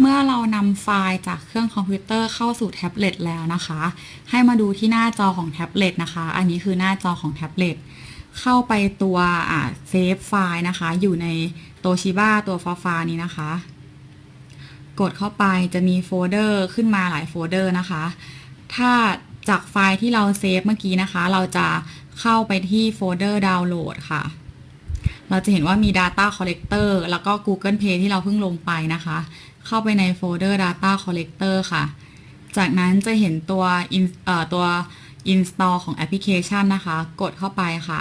เมื่อเรานำไฟล์จากเครื่องคอมพิวเตอร์เข้าสู่แท็บเล็ตแล้วนะคะ ให้มาดูที่หน้าจอของแท็บเล็ตนะคะ อันนี้คือหน้าจอของแท็บเล็ตเข้าไปตัวอ่าเซฟไฟล์นะคะ อยู่ในโตชิบ้าตัวฟ้าฟ้านี้นะคะ กดเข้าไปจะมีโฟลเดอร์ขึ้นมาหลายโฟลเดอร์นะคะ ถ้าจากไฟล์ที่เราเซฟเมื่อกี้นะคะ เราจะเข้าไปที่โฟลเดอร์ดาวน์โหลดค่ะ เราจะเห็นว่ามี Data Collector แล้วก็ Google Play ที่เราเพิ่งลงไปนะคะ เข้าไปในโฟลเดอร์ Data Collector ค่ะ จากนั้นจะเห็นตัวเอ่อตัว install ของแอปพลิเคชันนะคะ กดเข้าไปค่ะ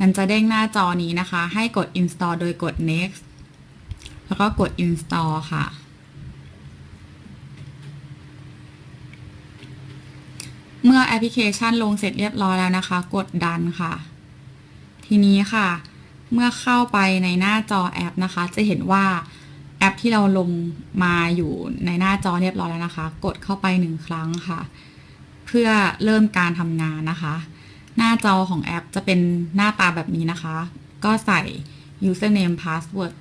มันจะเด้งหน้าจอนี้นะคะ ให้กด install โดยกด next แล้วก็กด install ค่ะเมื่อแอปพลิเคชันลงเสร็จเรียบร้อยแล้วนะคะ กดดันค่ะ ทีนี้ค่ะ เมื่อเข้าไปในหน้าจอแอปนะคะ จะเห็นว่า แอปที่เราลงมาอยู่ในหน้าจอเรียบร้อยแล้วนะคะ กดเข้าไปหนึ่งครั้งค่ะ เพื่อเริ่มการทำงานนะคะ หน้าจอของแอปจะเป็นหน้าตาแบบนี้นะคะ ก็ใส่ username password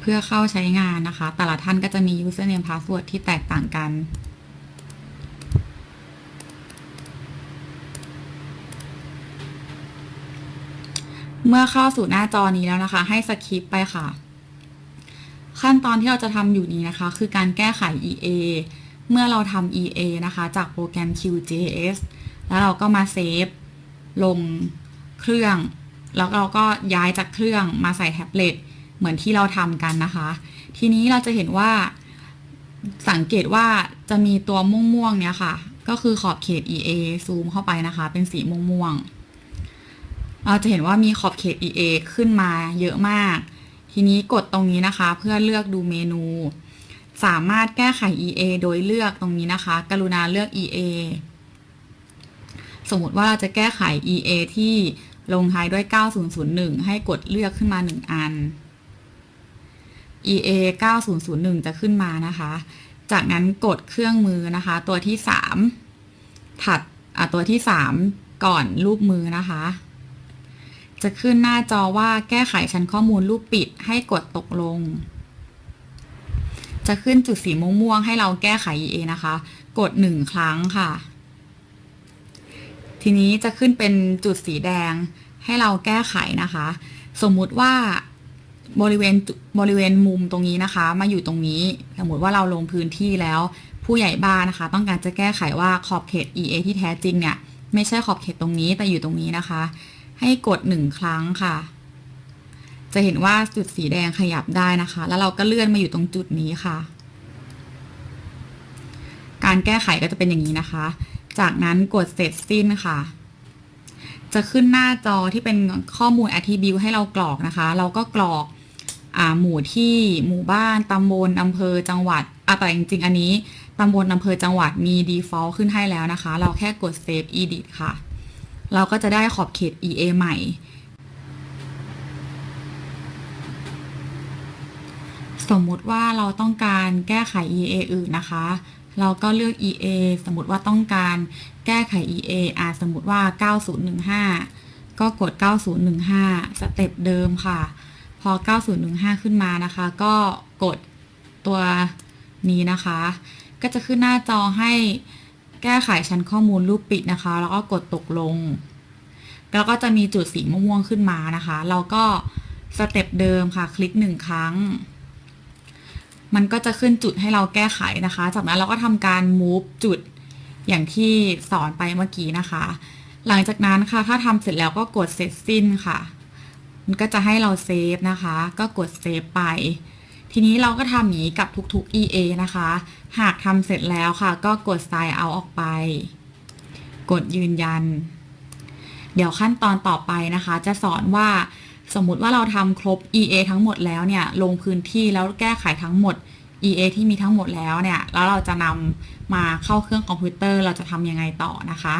เพื่อเข้าใช้งานนะคะ แต่ละท่านก็จะมี username password ที่แตกต่างกัน เมื่อเข้าสู่หน้าจอนี้แล้วนะคะ ให้สคิปไปค่ะ ขั้นตอนที่เราจะทำอยู่นี้นะคะ คือการแก้ไข EA เมื่อเราทำ EA นะคะ จากโปรแกรม QGIS แล้วเราก็มาเซฟลงเครื่อง แล้วเราก็ย้ายจากเครื่องมาใส่แท็บเล็ตเหมือนที่เราทำกันนะคะ ทีนี้เราจะเห็นว่าสังเกตว่าจะมีตัวม่วงๆเนี่ยค่ะ ก็คือขอบเขต EA ซูมเข้าไปนะคะ เป็นสีม่วงๆ เราจะเห็นว่ามีขอบเขต EA ขึ้นมาเยอะมาก ทีนี้กดตรงนี้นะคะ เพื่อเลือกดูเมนู สามารถแก้ไข EA โดยเลือกตรงนี้นะคะ กรุณาเลือก EA สมมติว่าเราจะแก้ไข EA ที่ลงท้ายด้วย 9001 ให้กดเลือกขึ้นมา 1 อัน EA 9001 จะขึ้นมานะคะ จากนั้นกดเครื่องมือนะคะ ตัวที่ 3 ถัดตัวที่ 3 ก่อนรูปมือนะคะ จะขึ้นหน้าจอว่าแก้ไขชั้นข้อมูลรูปปิดให้กดตกลง จะขึ้นจุดสีม่วงๆให้เราแก้ไข EA นะคะ กด 1 ครั้งค่ะ ทีนี้จะขึ้นเป็นจุดสีแดงให้เราแก้ไขนะคะ สมมุติว่าบริเวณบริเวณมุมตรงนี้นะคะ มาอยู่ตรงนี้ สมมติว่าเราลงพื้นที่แล้ว ผู้ใหญ่บ้านนะคะ ต้องการจะแก้ไขว่าขอบเขต EA ที่แท้จริงเนี่ย ไม่ใช่ขอบเขตตรงนี้แต่อยู่ตรงนี้นะคะ ให้กดหนึ่งครั้งค่ะ จะเห็นว่าจุดสีแดงขยับได้นะคะ แล้วเราก็เลื่อนมาอยู่ตรงจุดนี้ค่ะ การแก้ไขก็จะเป็นอย่างนี้นะคะ จากนั้นกดเสร็จสิ้นค่ะ จะขึ้นหน้าจอที่เป็นข้อมูล attribute ให้เรากรอกนะคะ เราก็กรอกอหมู่ที่หมู่บ้านตำบลอำเภอจังหวัดอะแต่จริงๆ อันนี้ตำบลอำเภอจังหวัดมี default ขึ้นให้แล้วนะคะ เราแค่กด save edit ค่ะ เราก็จะได้ขอบเขต EA ใหม่ สมมุติว่าเราต้องการแก้ไข EA อื่นนะคะ เราก็เลือก EA สมมติว่าต้องการแก้ไข EA อะสมมติว่า 9015 ก็กด 9015 สเต็ปเดิมค่ะ พอ 9015 ขึ้นมานะคะ ก็กดตัวนี้นะคะ ก็จะขึ้นหน้าจอให้ แก้ไขชั้นข้อมูลรูปปิดนะคะ แล้วก็กดตกลง แล้วก็จะมีจุดสีม่วงขึ้นมานะคะ เราก็สเต็ปเดิมค่ะ คลิกหนึ่งครั้ง มันก็จะขึ้นจุดให้เราแก้ไขนะคะ จากนั้นเราก็ทำการ move จุดอย่างที่สอนไปเมื่อกี้นะคะ หลังจากนั้นค่ะ ถ้าทำเสร็จแล้วก็กดเสร็จสิ้นค่ะ มันก็จะให้เราเซฟนะคะ ก็กดเซฟไป ทีนี้เราก็ทำอย่างนี้กับทุกๆ EA นะคะ หากทำเสร็จแล้วค่ะ ก็กด sign out ออกไป กดยืนยัน เดี๋ยวขั้นตอนต่อไปนะคะ จะสอนว่าสมมุติว่าเราทำครบ EA ทั้งหมดแล้วเนี่ย ลงพื้นที่แล้วแก้ไขทั้งหมด EA ที่มีทั้งหมดแล้วเนี่ย แล้วเราจะนำมาเข้าเครื่องคอมพิวเตอร์ เราจะทำยังไงต่อนะคะ